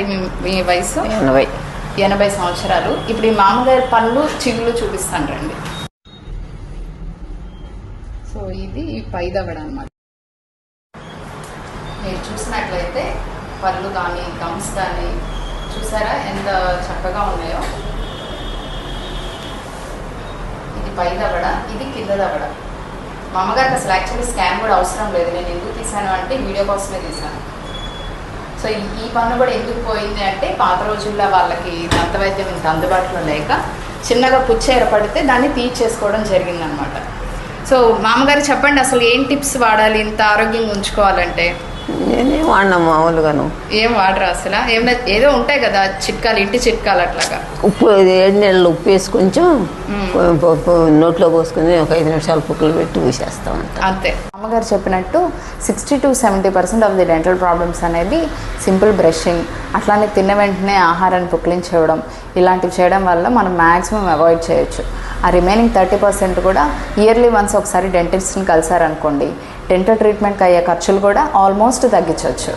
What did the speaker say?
మీ- వయసు? ఎనభై. ఎనభై సంవత్సరాలు. ఇప్పుడు ఈ మామగారి పళ్ళు చిగులు చూపిస్తాను రండి. సో ఇది పైదవడ అన్నమాట. మీరు చూసినట్లయితే పళ్ళు కానీ గమ్స్ కానీ చూసారా? ఎంత చక్కగా ఉన్నాయో. ఇది పై దవడ ఇది కింద దవడ మా అమ్మగారికి అసలు యాక్చువల్లీ స్కాన్ కూడా అవసరం లేదు. నేను ఎందుకు తీసాను అంటే వీడియో కోసమే తీసాను సో ఈ- పన్ను కూడా ఎందుకు పోయింది అంటే పాత రోజుల్లో వాళ్ళకి దంత వైద్యం ఇంత అందుబాటులో లేక చిన్నగా పుచ్చ ఏర్పడితే దాన్ని తీర్చేసుకోవడం జరిగిందనమాట. సో మామగారు చెప్పండి అసలు ఏం టిప్స్ వాడాలి? ఇంత ఆరోగ్యంగా ఉంచుకోవాలంటే? నేనే వాడినా మామూలుగాను ఏం వాడరా అసలు? ఏమైనా ఏదో ఉంటాయి కదా చిట్కాలు ఇంటి చిట్కాలు అట్లాగా. ఉప్పు ఏడు నెలలు ఉప్పు వేసి కొంచెం నోట్లో పోసుకొని ఒక ఐదు నిమిషాలు పుక్కులు పెట్టి ఊసేస్తాం అంట అంతే. అమ్మగారు చెప్పినట్టు sixty to seventy percent of the dental problems అనేది సింపుల్ బ్రషింగ్ అట్లానే తిన్న వెంటనే ఆహారాన్ని పుక్లించడం ఇలాంటివి చేయడం వల్ల మనం మ్యాక్సిమం అవాయిడ్ చేయొచ్చు. ఆ రిమైనింగ్ థర్టీ పర్సెంట్ కూడా ఇయర్లీ వన్స్ ఒకసారి డెంటిస్ట్ని కలిసారనుకోండి డెంటల్ ట్రీట్మెంట్కి అయ్యే ఖర్చులు కూడా ఆల్మోస్ట్ తగ్గించవచ్చు.